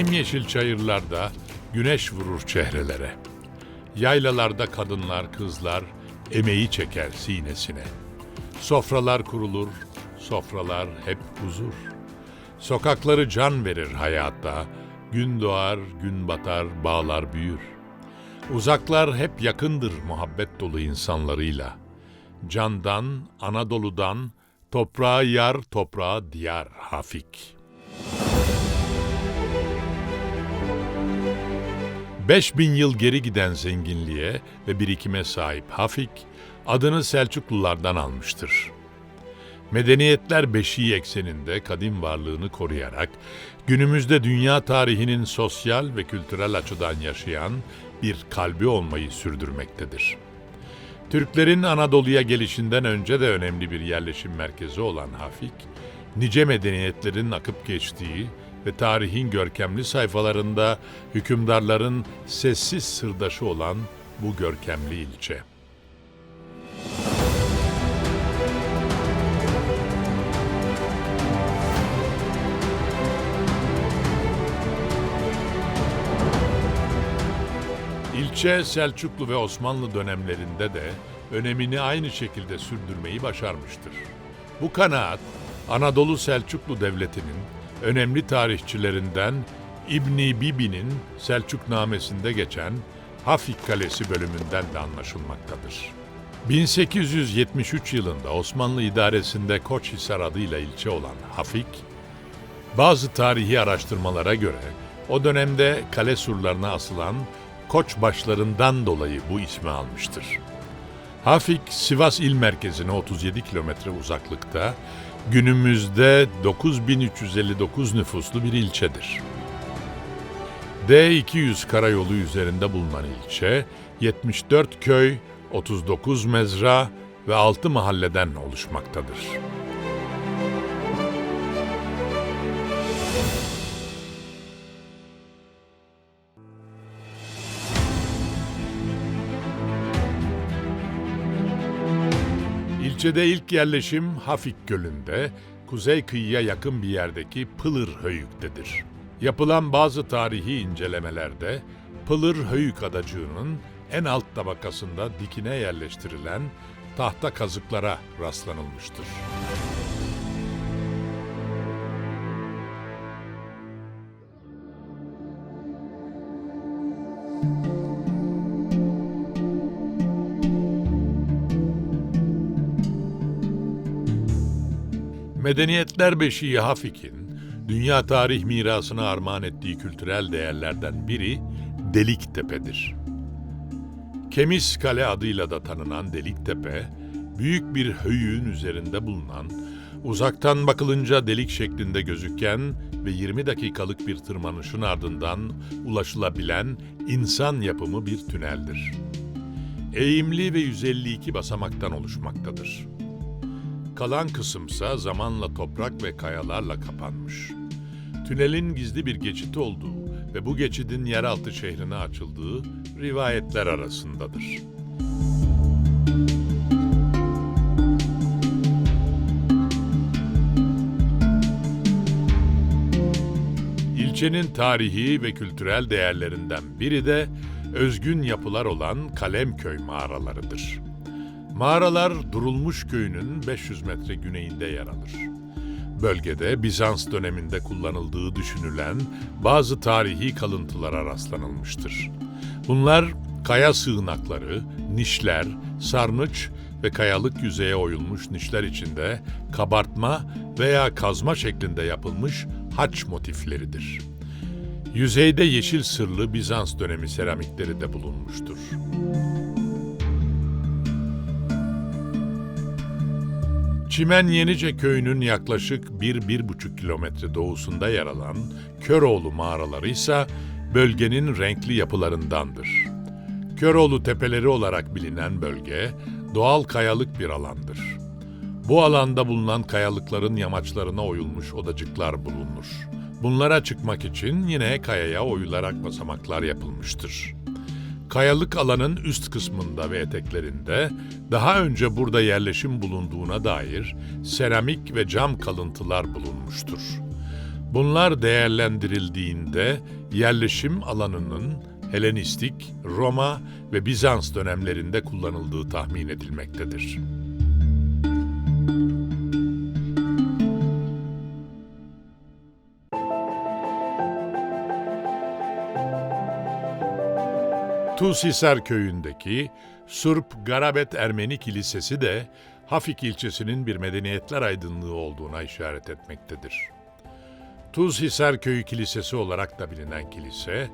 Yemyeşil çayırlarda güneş vurur çehrelere. Yaylalarda kadınlar, kızlar emeği çeker sinesine. Sofralar kurulur, sofralar hep huzur. Sokakları can verir hayatta. Gün doğar, gün batar, bağlar büyür. Uzaklar hep yakındır muhabbet dolu insanlarıyla. Candan, Anadolu'dan, toprağa yar, toprağa diyar Hafik. Beş bin yıl geri giden zenginliğe ve birikime sahip Hafik, adını Selçuklulardan almıştır. Medeniyetler beşiği ekseninde kadim varlığını koruyarak günümüzde dünya tarihinin sosyal ve kültürel açıdan yaşayan bir kalbi olmayı sürdürmektedir. Türklerin Anadolu'ya gelişinden önce de önemli bir yerleşim merkezi olan Hafik, nice medeniyetlerin akıp geçtiği ve tarihin görkemli sayfalarında hükümdarların sessiz sırdaşı olan bu görkemli ilçe. İlçe Selçuklu ve Osmanlı dönemlerinde de önemini aynı şekilde sürdürmeyi başarmıştır. Bu kanaat Anadolu Selçuklu Devleti'nin önemli tarihçilerinden İbni Bibi'nin Selçuknamesinde geçen Hafik Kalesi bölümünden de anlaşılmaktadır. 1873 yılında Osmanlı idaresinde Koçhisar adıyla ilçe olan Hafik, bazı tarihi araştırmalara göre o dönemde kale surlarına asılan koç başlarından dolayı bu ismi almıştır. Hafik, Sivas il merkezine 37 kilometre uzaklıkta, günümüzde 9359 nüfuslu bir ilçedir. D200 karayolu üzerinde bulunan ilçe, 74 köy, 39 mezra ve 6 mahalleden oluşmaktadır. İlçede ilk yerleşim Hafik Gölü'nde, kuzey kıyıya yakın bir yerdeki Pılır Höyük'tedir. Yapılan bazı tarihi incelemelerde Pılır Höyük adacığının en alt tabakasında dikine yerleştirilen tahta kazıklara rastlanılmıştır. Medeniyetler beşiği Hafik'in dünya tarih mirasına armağan ettiği kültürel değerlerden biri Deliktepe'dir. Kemis Kale adıyla da tanınan Deliktepe, büyük bir höyüğün üzerinde bulunan, uzaktan bakılınca delik şeklinde gözüken ve 20 dakikalık bir tırmanışın ardından ulaşılabilen insan yapımı bir tüneldir. Eğimli ve 152 basamaktan oluşmaktadır. Kalan kısımsa zamanla toprak ve kayalarla kapanmış. Tünelin gizli bir geçit olduğu ve bu geçidin yeraltı şehrine açıldığı rivayetler arasındadır. İlçenin tarihi ve kültürel değerlerinden biri de özgün yapılar olan Kalemköy mağaralarıdır. Mağaralar Durulmuş köyünün 500 metre güneyinde yer alır. Bölgede Bizans döneminde kullanıldığı düşünülen bazı tarihi kalıntılara rastlanılmıştır. Bunlar kaya sığınakları, nişler, sarnıç ve kayalık yüzeye oyulmuş nişler içinde kabartma veya kazma şeklinde yapılmış haç motifleridir. Yüzeyde yeşil sırlı Bizans dönemi seramikleri de bulunmuştur. Çimen Yenice köyünün yaklaşık 1-1,5 kilometre doğusunda yer alan Köroğlu mağaraları ise bölgenin renkli yapılarındandır. Köroğlu tepeleri olarak bilinen bölge doğal kayalık bir alandır. Bu alanda bulunan kayalıkların yamaçlarına oyulmuş odacıklar bulunur. Bunlara çıkmak için yine kayaya oyularak basamaklar yapılmıştır. Kayalık alanın üst kısmında ve eteklerinde daha önce burada yerleşim bulunduğuna dair seramik ve cam kalıntılar bulunmuştur. Bunlar değerlendirildiğinde yerleşim alanının Helenistik, Roma ve Bizans dönemlerinde kullanıldığı tahmin edilmektedir. Tushisar köyündeki Surp Garabet Ermeni Kilisesi de Hafik ilçesinin bir medeniyetler aydınlığı olduğuna işaret etmektedir. Tuzhisar Köyü Kilisesi olarak da bilinen kilise,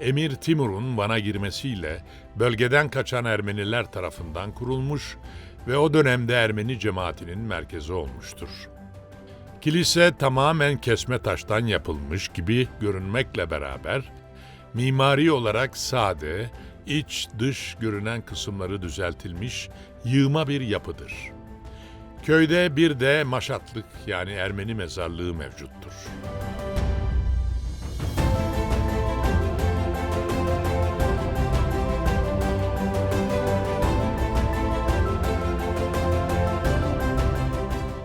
Emir Timur'un Van'a girmesiyle bölgeden kaçan Ermeniler tarafından kurulmuş ve o dönemde Ermeni cemaatinin merkezi olmuştur. Kilise tamamen kesme taştan yapılmış gibi görünmekle beraber mimari olarak sade, iç dış görünen kısımları düzeltilmiş yığma bir yapıdır. Köyde bir de maşatlık yani Ermeni mezarlığı mevcuttur.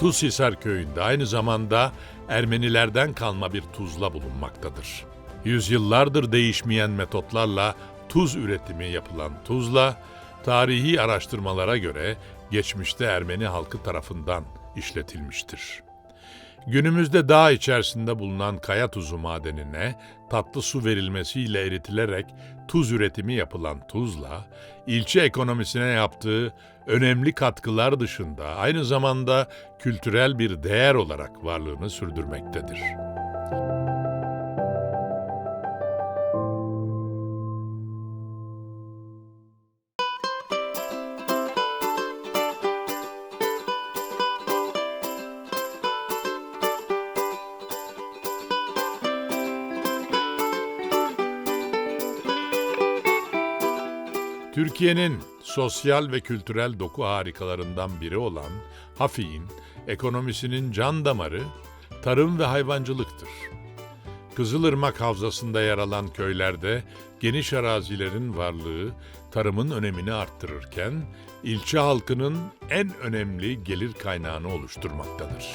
Tuzhisar köyünde aynı zamanda Ermenilerden kalma bir tuzla bulunmaktadır. Yüzyıllardır değişmeyen metotlarla tuz üretimi yapılan tuzla, tarihi araştırmalara göre geçmişte Ermeni halkı tarafından işletilmiştir. Günümüzde dağ içerisinde bulunan kaya tuzu madenine tatlı su verilmesiyle eritilerek tuz üretimi yapılan tuzla, ilçe ekonomisine yaptığı önemli katkılar dışında aynı zamanda kültürel bir değer olarak varlığını sürdürmektedir. Türkiye'nin sosyal ve kültürel doku harikalarından biri olan Hafik'in ekonomisinin can damarı tarım ve hayvancılıktır. Kızılırmak Havzası'nda yer alan köylerde geniş arazilerin varlığı tarımın önemini arttırırken ilçe halkının en önemli gelir kaynağını oluşturmaktadır.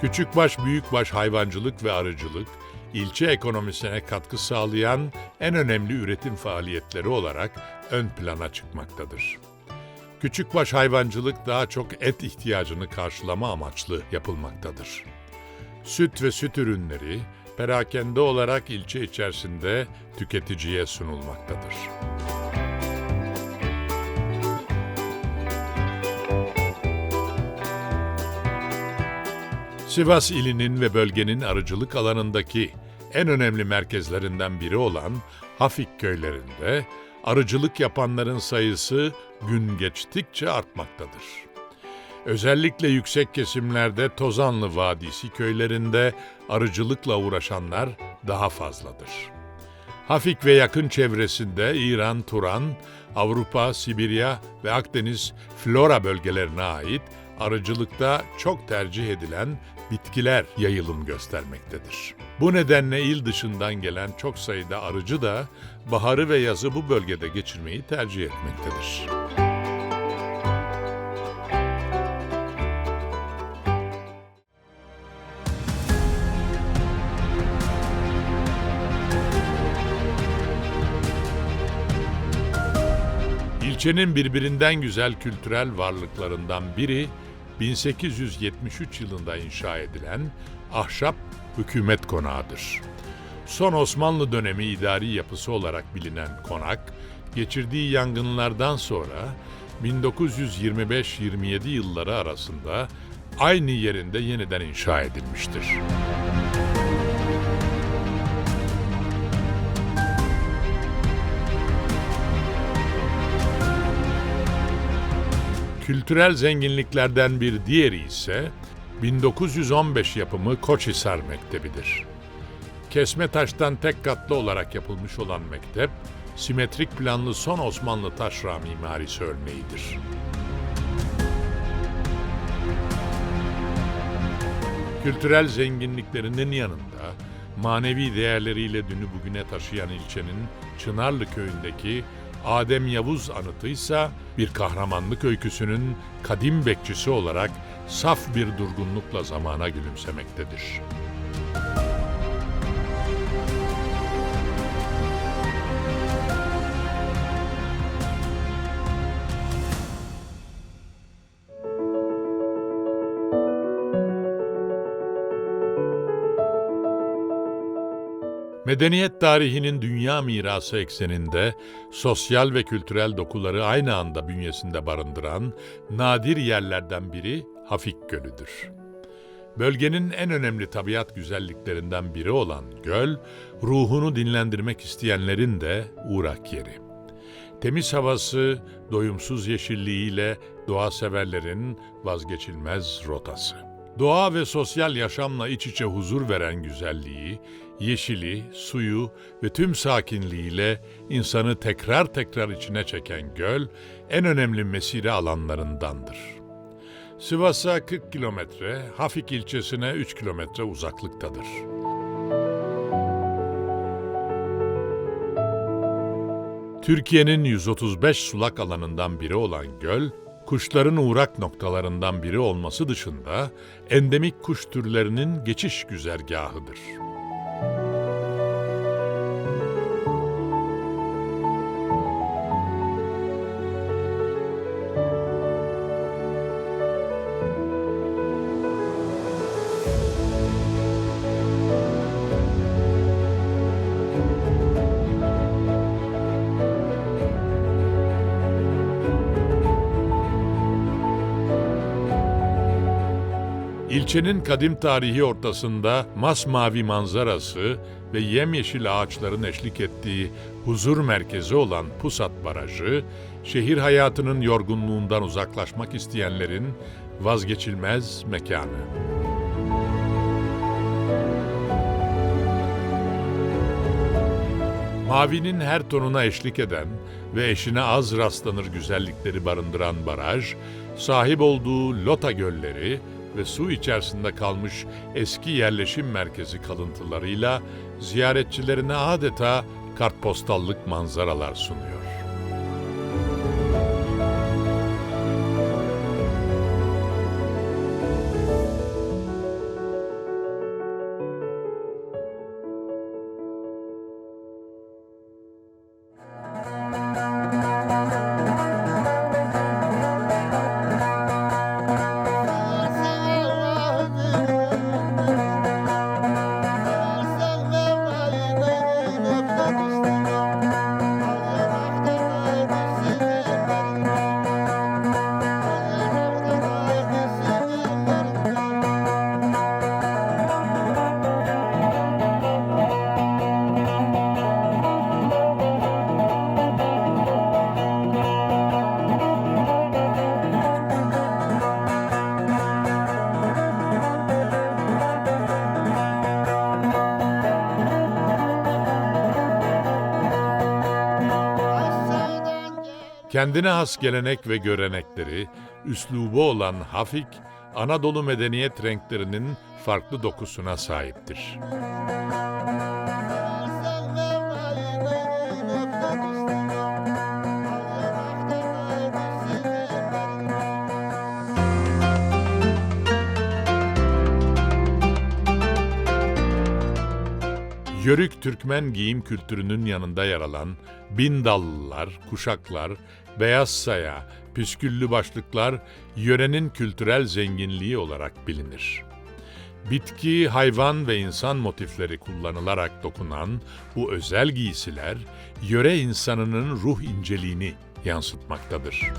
Küçükbaş büyükbaş hayvancılık ve arıcılık, ilçe ekonomisine katkı sağlayan en önemli üretim faaliyetleri olarak ön plana çıkmaktadır. Küçükbaş hayvancılık daha çok et ihtiyacını karşılama amaçlı yapılmaktadır. Süt ve süt ürünleri perakende olarak ilçe içerisinde tüketiciye sunulmaktadır. Sivas ilinin ve bölgenin arıcılık alanındaki en önemli merkezlerinden biri olan Hafik köylerinde arıcılık yapanların sayısı gün geçtikçe artmaktadır. Özellikle yüksek kesimlerde Tozanlı Vadisi köylerinde arıcılıkla uğraşanlar daha fazladır. Hafik ve yakın çevresinde İran, Turan, Avrupa, Sibirya ve Akdeniz flora bölgelerine ait arıcılıkta çok tercih edilen bitkiler yayılım göstermektedir. Bu nedenle il dışından gelen çok sayıda arıcı da baharı ve yazı bu bölgede geçirmeyi tercih etmektedir. İlçenin birbirinden güzel kültürel varlıklarından biri 1873 yılında inşa edilen ahşap hükümet konağıdır. Son Osmanlı dönemi idari yapısı olarak bilinen konak, geçirdiği yangınlardan sonra 1925-27 yılları arasında aynı yerinde yeniden inşa edilmiştir. Kültürel zenginliklerden bir diğeri ise 1915 yapımı Koçhisar Mektebi'dir. Kesme taştan tek katlı olarak yapılmış olan mektep, simetrik planlı son Osmanlı taşra mimarisi örneğidir. Kültürel zenginliklerinin yanında manevi değerleriyle dünü bugüne taşıyan ilçenin Çınarlı köyündeki Adem Yavuz anıtıysa bir kahramanlık öyküsünün kadim bekçisi olarak saf bir durgunlukla zamana gülümsemektedir. Medeniyet tarihinin dünya mirası ekseninde sosyal ve kültürel dokuları aynı anda bünyesinde barındıran nadir yerlerden biri Hafik Gölü'dür. Bölgenin en önemli tabiat güzelliklerinden biri olan göl, ruhunu dinlendirmek isteyenlerin de uğrak yeri. Temiz havası, doyumsuz yeşilliğiyle doğa severlerin vazgeçilmez rotası. Doğa ve sosyal yaşamla iç içe huzur veren güzelliği, yeşili, suyu ve tüm sakinliğiyle insanı tekrar tekrar içine çeken göl en önemli mesire alanlarındandır. Sivas'a 40 kilometre, Hafik ilçesine 3 kilometre uzaklıktadır. Türkiye'nin 135 sulak alanından biri olan göl, kuşların uğrak noktalarından biri olması dışında endemik kuş türlerinin geçiş güzergahıdır. thank you İlçenin kadim tarihi ortasında masmavi manzarası ve yemyeşil ağaçların eşlik ettiği huzur merkezi olan Pusat Barajı, şehir hayatının yorgunluğundan uzaklaşmak isteyenlerin vazgeçilmez mekanı. Mavinin her tonuna eşlik eden ve eşine az rastlanır güzellikleri barındıran baraj, sahip olduğu Lota gölleri ve su içerisinde kalmış eski yerleşim merkezi kalıntılarıyla ziyaretçilerine adeta kartpostallık manzaralar sunuyor. Kendine has gelenek ve görenekleri, üslubu olan Hafik, Anadolu medeniyet renklerinin farklı dokusuna sahiptir. Yörük Türkmen giyim kültürünün yanında yer alan bindallılar, kuşaklar, beyaz saya, püsküllü başlıklar yörenin kültürel zenginliği olarak bilinir. Bitki, hayvan ve insan motifleri kullanılarak dokunan bu özel giysiler yöre insanının ruh inceliğini yansıtmaktadır.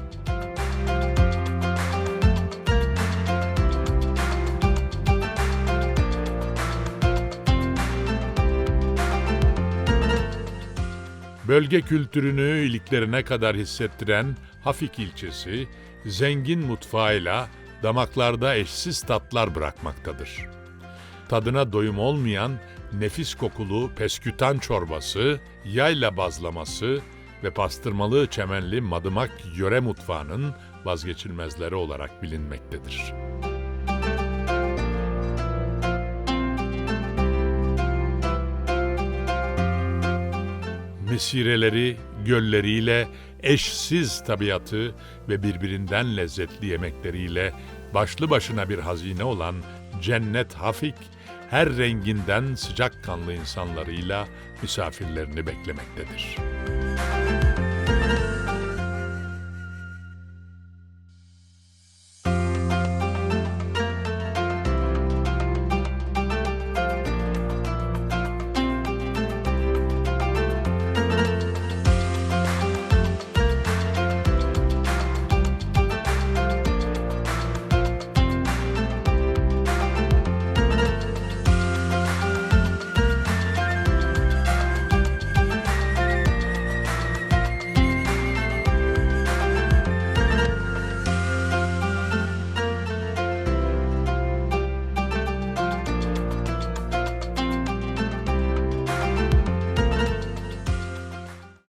Bölge kültürünü iliklerine kadar hissettiren Hafik ilçesi, zengin mutfağıyla damaklarda eşsiz tatlar bırakmaktadır. Tadına doyum olmayan nefis kokulu peskütan çorbası, yayla bazlaması ve pastırmalı çemenli madımak yöre mutfağının vazgeçilmezleri olarak bilinmektedir. Mesireleri, gölleriyle, eşsiz tabiatı ve birbirinden lezzetli yemekleriyle başlı başına bir hazine olan Cennet Hafik, her renginden sıcakkanlı insanlarıyla misafirlerini beklemektedir.